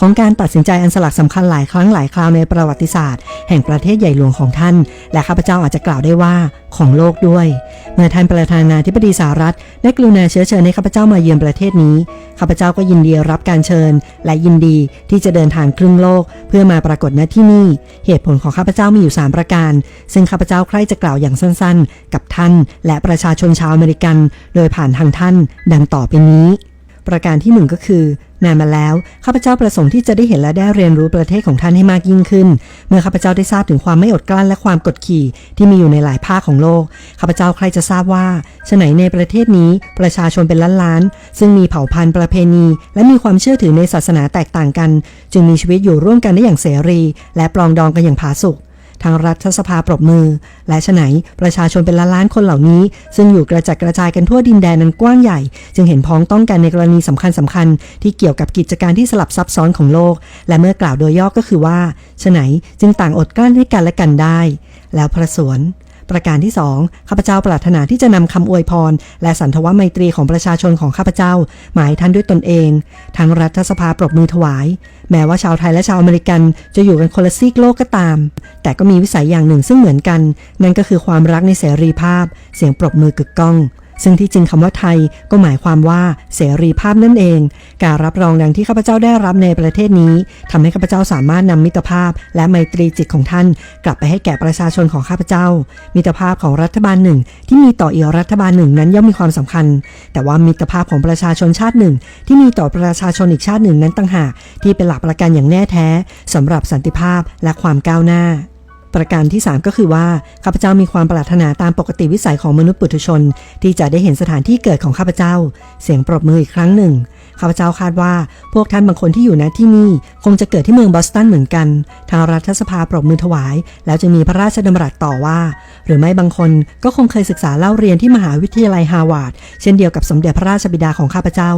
ของการตัดสินใจอันสลักสำคัญหลายครั้งหลายคราวในประวัติศาสตร์ แห่งประเทศใหญ่หลวงของท่าน และข้าพเจ้าอาจจะกล่าวได้ว่าของโลกด้วย เมื่อท่านประธานาธิบดีสหรัฐได้กรุณาเชื้อเชิญให้ข้าพเจ้ามาเยือนประเทศนี้ข้าพเจ้าก็ยินดีรับการเชิญ และยินดีที่จะเดินทางครึ่งโลก เพื่อมาปรากฏณที่นี่ เหตุผลของข้าพเจ้ามีอยู่ 3 ประการ ซึ่งข้าพเจ้าใคร่จะกล่าวอย่างสั้นๆ กับท่าน และประชาชนชาวอเมริกัน โดยผ่านทางท่าน ดังต่อไปนี้ ประการที่หนึ่งก็คือ นานมาแล้วข้าพเจ้าประสงค์ที่จะได้เห็นและได้เรียนรู้ประเทศของท่านให้มากยิ่งขึ้น เมื่อข้าพเจ้าได้ทราบถึงความไม่อดกลั้นและความกดขี่ที่มีอยู่ในหลายภาคของโลกข้าพเจ้าใครจะทราบว่าฉไหนในประเทศนี้ประชาชนเป็นล้านๆซึ่งมีเผ่าพันธุ์ประเพณี และมีความเชื่อถือในศาสนาแตกต่างกัน จึงมีชีวิตอยู่ร่วมกันได้อย่างเสรี และปลองดองกันอย่างผาสุก ทางรัฐสภาปรบมือ และฉะไหนประชาชนเป็นล้านล้านๆคนเหล่านี้ ซึ่งอยู่กระจัดกระจายกันทั่วดินแดนนั้นกว้างใหญ่ จึงเห็นพ้องต้องกันในกรณีสำคัญสำคัญๆที่เกี่ยวกับกิจการที่สลับซับซ้อนของโลก และเมื่อกล่าวโดยย่อก็คือว่าฉะไหนจึงต่างอดกลั้นให้กันและกันได้ แล้วพระสวน ประการที่สองข้าพเจ้าปรารถนาที่จะนำคำอวยพร และสันทวไมตรีของประชาชนของข้าพเจ้า หมายท่านด้วยตนเองทางรัฐสภาปรบมือถวาย แม้ว่าชาวไทยและชาวอเมริกันจะอยู่กันคนละซีกโลกก็ตาม แต่ก็มีวิสัยอย่างหนึ่งซึ่งเหมือนกัน นั่นก็คือความรักในเสรีภาพ เสียงปรบมือกึกก้อง ซึ่งที่จริงคำว่าไทยก็หมายความว่าเสรีภาพนั่นเอง การรับรองดังที่ข้าพเจ้าได้รับในประเทศนี้ทำให้ข้าพเจ้าสามารถนำมิตรภาพ และไมตรีจิตของท่าน กลับไปให้แก่ประชาชนของข้าพเจ้า มิตรภาพของรัฐบาลหนึ่ง ที่มีต่ออีกรัฐบาลหนึ่งนั้นย่อมมีความสำคัญ แต่ว่ามิตรภาพของประชาชนชาติหนึ่ง ที่มีต่อประชาชนอีกชาติหนึ่งนั้นต่างหากที่เป็นหลักประกันอย่างแน่แท้สำหรับสันติภาพและความก้าวหน้า ประการที่ 3 ก็คือว่าข้าพเจ้ามีความปรารถนาตามปกติวิสัยของมนุษย์ปุถุชน ที่จะได้เห็นสถานที่เกิดของข้าพเจ้า เสียงปรบมืออีกครั้งหนึ่ง ข้าพเจ้าคาดว่าพวกท่านบางคนที่อยู่ณที่นี่ คงจะเกิดที่เมืองบอสตันเหมือนกัน ทางรัฐสภาปรบมือถวาย แล้วจะมีพระราชดำรัสต่อว่า หรือไม่บางคนก็คงเคยศึกษาเล่าเรียนที่มหาวิทยาลัยฮาร์วาร์ดเช่นเดียวกับสมเด็จพระราชบิดาของข้าพเจ้า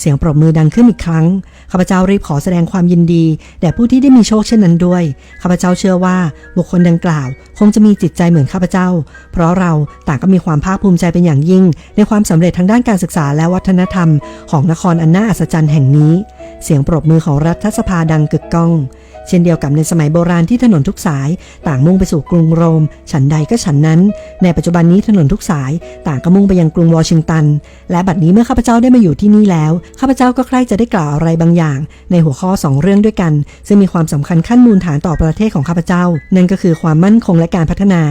เสียงปรบมือดังขึ้นอีกครั้งข้าพเจ้ารีบขอแสดงความยินดีแด่ผู้ที่ได้มีโชคเช่นนั้นด้วยข้าพเจ้าเชื่อว่าบุคคลดังกล่าว คงจะมีจิตใจเหมือนข้าพเจ้า เพราะเราต่างก็มีความภาคภูมิใจเป็นอย่างยิ่ง ในความสำเร็จทางด้านการศึกษาและวัฒนธรรมของนครอันน่าอัศจรรย์แห่งนี้ เสียงปรบมือของรัฐสภาดังกึกก้อง เช่นเดียวกับในสมัยโบราณที่ถนนทุกสาย ต่างมุ่งไปสู่กรุงโรม ฉันใดก็ฉันนั้น ในปัจจุบันนี้ถนนทุกสาย ต่างก็มุ่งไปยังกรุงวอชิงตัน และบัดนี้เมื่อข้าพเจ้าได้มาอยู่ที่นี่แล้ว ข้าพเจ้าก็ใคร่จะได้กล่าวอะไรบางอย่าง ในหัวข้อสองเรื่องด้วยกัน ซึ่งมีความสำคัญขั้นมูลฐานต่อประเทศของข้าพเจ้า นั่นก็คือความมั่นคงและการพัฒนา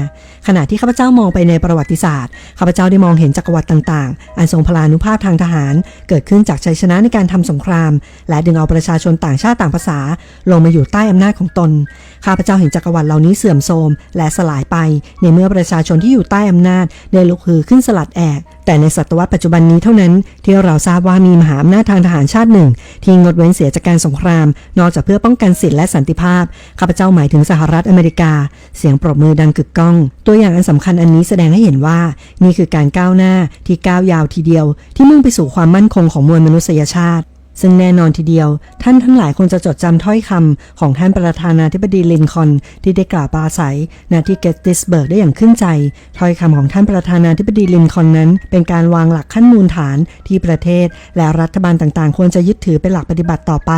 ขณะที่ข้าพเจ้ามองไปในประวัติศาสตร์ ข้าพเจ้าได้มองเห็นจักรวรรดิต่างๆ อันทรงพลานุภาพทางทหาร เกิดขึ้นจากชัยชนะในการทำสงคราม และดึงเอาประชาชนต่างชาติต่างภาษา ลงมาอยู่ใต้อำนาจของตน ข้าพเจ้าเห็นจักรวรรดิเหล่านี้เสื่อมโทรมและสลายไป ในเมื่อประชาชนที่อยู่ใต้อำนาจได้ลุกฮือขึ้นสลัดแอก แต่ในศตวรรษปัจจุบันนี้เท่านั้น ที่เราทราบว่ามีมหาอำนาจทางทหารชาติหนึ่ง ที่งดเว้นเสียจากการสงคราม นอกจากเพื่อป้องกันสิทธิและสันติภาพ ข้าพเจ้าหมายถึงสหรัฐอเมริกา เสียงปรบมือดังกึกก้อง ตัวอย่างอันสำคัญอันนี้แสดงให้เห็นว่า นี่คือการก้าวหน้าที่ก้าวยาวทีเดียว ที่มุ่งไปสู่ความมั่นคงของมวลมนุษยชาติ ซึ่งแน่นอนทีเดียว ท่านทั้งหลายคงจะจดจำถ้อยคำของท่านประธานาธิบดีลินคอนที่ได้กล่าวปราศัยณที่เกตติสเบิร์กได้อย่างขึ้นใจ ถ้อยคำของท่านประธานาธิบดีลินคอนนั้น เป็นการวางหลักขั้นมูลฐานที่ประเทศ และรัฐบาลต่างๆ ควรจะยึดถือเป็นหลักปฏิบัติต่อไป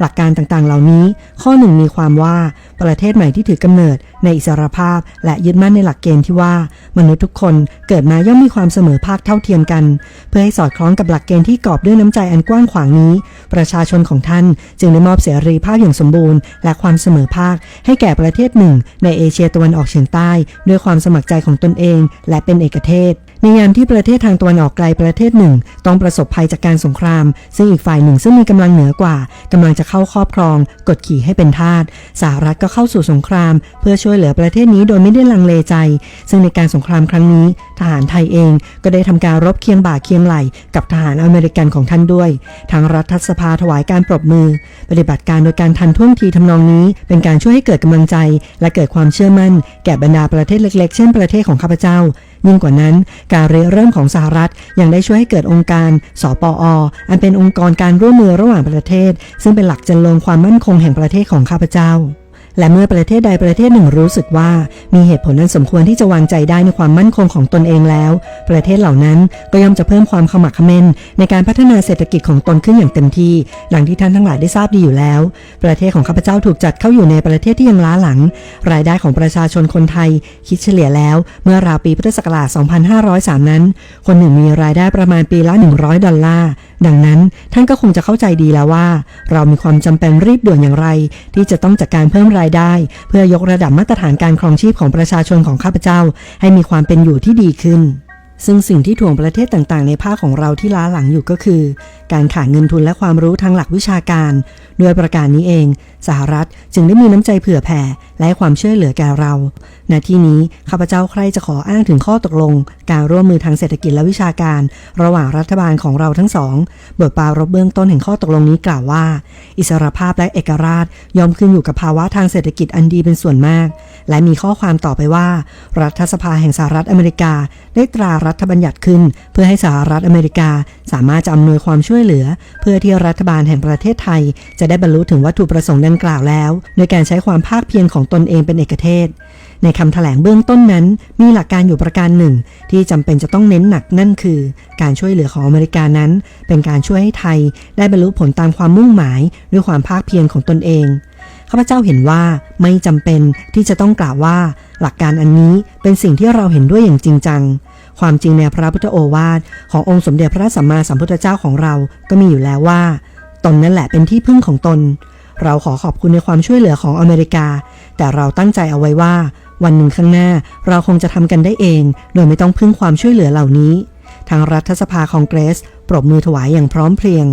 หลักการต่างๆ เหล่านี้ ข้อหนึ่งมีความว่าประเทศใหม่ที่ถือกำเนิดในอิสรภาพ และยึดมั่นในหลักเกณฑ์ที่ว่า มนุษย์ทุกคนเกิดมาย่อมมีความเสมอภาคเท่าเทียมกัน เพื่อให้สอดคล้องกับหลักเกณฑ์ที่กอบด้วยน้ำใจอันกว้างขวางนี้ประชาชนของท่านจึงได้มอบเสรีภาพอย่างสมบูรณ์ และความเสมอภาค ให้แก่ประเทศหนึ่ง ในเอเชียตะวันออกเฉียงใต้ ด้วยความสมัครใจของตนเอง และเป็นเอกเทศ ในยามที่ประเทศทางตะวันออกไกลประเทศหนึ่ง ต้องประสบภัยจากการสงคราม ซึ่งอีกฝ่ายหนึ่งซึ่งมีกำลังเหนือกว่ากำลังจะเข้าครอบครอง กดขี่ให้เป็นทาสสหรัฐก็เข้าสู่สงคราม เพื่อช่วยเหลือประเทศนี้โดยไม่ได้ลังเลใจ ซึ่งในการสงครามครั้งนี้ ทหารไทยเองก็ได้ทำการรบเคียงบ่าเคียงไหลกับทหารอเมริกันของท่านด้วยทางรัฐสภาถวายการปรบมือ ปฏิบัติการโดยการทันท่วงทีทำนองนี้ เป็นการช่วยให้เกิดกำลังใจ และเกิดความเชื่อมั่น แก่บรรดาประเทศเล็กๆ เช่นประเทศของข้าพเจ้า ยิ่งกว่านั้น การริเริ่มของสหรัฐยังได้ช่วยให้เกิดองค์การ สปออันเป็นองค์กรการร่วมมือระหว่างประเทศ ซึ่งเป็นหลักจันลงความมั่นคงแห่งประเทศของข้าพเจ้า และเมื่อประเทศใดประเทศหนึ่งรู้สึกว่า มีเหตุผลนั้นสมควรที่จะวางใจได้ในความมั่นคงของตนเองแล้ว ประเทศเหล่านั้นก็ย่อมจะเพิ่มความขมักเขม้น ในการพัฒนาเศรษฐกิจของตนขึ้นอย่างเต็มที่ ดังที่ท่านทั้งหลายได้ทราบดีอยู่แล้ว ประเทศของข้าพเจ้าถูกจัดเข้าอยู่ในประเทศที่ยังล้าหลัง รายได้ของประชาชนคนไทย คิดเฉลี่ยแล้ว เมื่อราวปีพุทธศักราช 2503 นั้น คนหนึ่งมีรายได้ประมาณปีละ 100 ดอลลาร์ดังนั้นท่านก็คงจะเข้าใจดีแล้วว่า เรามีความจำเป็นรีบด่วนอย่างไร ที่จะต้องจัดการเพิ่มรายได้ เพื่อยกระดับมาตรฐานการครองชีพของประชาชนของข้าพเจ้า ให้มีความเป็นอยู่ที่ดีขึ้น ซึ่งสิ่งที่ถ่วงประเทศต่างๆ ในภาคของเราที่ล้าหลังอยู่ก็คือ การขาดเงินทุนและความรู้ทางหลักวิชาการ ด้วยประการนี้เอง สหรัฐจึงได้มีน้ำใจเผื่อแผ่และความช่วยเหลือแก่เราณที่นี้ข้าพเจ้าใครจะขออ้างถึงข้อตกลง การร่วมมือทางเศรษฐกิจและวิชาการ ระหว่างรัฐบาลของเราทั้งสอง บทปารบเบื้องต้นแห่งข้อตกลงนี้กล่าวว่า อิสรภาพและเอกราชย่อมขึ้นอยู่กับภาวะทางเศรษฐกิจอันดีเป็นส่วนมาก และมีข้อความต่อไปว่า รัฐสภาแห่งสหรัฐอเมริกา ได้ตรารัฐบัญญัติขึ้น เพื่อให้สหรัฐอเมริกา สามารถจะอำนวยความช่วยเหลือ เพื่อที่รัฐบาลแห่งประเทศไทย จะได้บรรลุถึงวัตถุประสงค์ดังกล่าวแล้ว โดยการใช้ความภาคเพียรของตนเองเป็นเอกเทศ ในคำแถลงเบื้องต้นนั้น มีหลักการอยู่ประการหนึ่ง ที่จำเป็นจะต้องเน้นหนักนั่นคือ การช่วยเหลือของอเมริกานั้น เป็นการช่วยให้ไทย ได้บรรลุผลตามความมุ่งหมายด้วยความภาคเพียรของตนเองข้าพเจ้าเห็นว่าไม่จำเป็นที่จะต้องกล่าวว่าหลักการอันนี้เป็นสิ่งที่เราเห็นด้วยอย่างจริงจัง ความจริงในพระพุทธโอวาทขององค์สมเด็จพระสัมมาสัมพุทธเจ้าของเราก็มีอยู่แล้วว่า ตนนั่นแหละเป็นที่พึ่งของตน เราขอขอบคุณในความช่วยเหลือของอเมริกา แต่เราตั้งใจเอาไว้ว่า วันหนึ่งข้างหน้าเราคงจะทำกันได้เอง โดยไม่ต้องพึ่งความช่วยเหลือเหล่านี้ ทางรัฐสภาคองเกรส ปรบมือถวายอย่างพร้อมเพรียง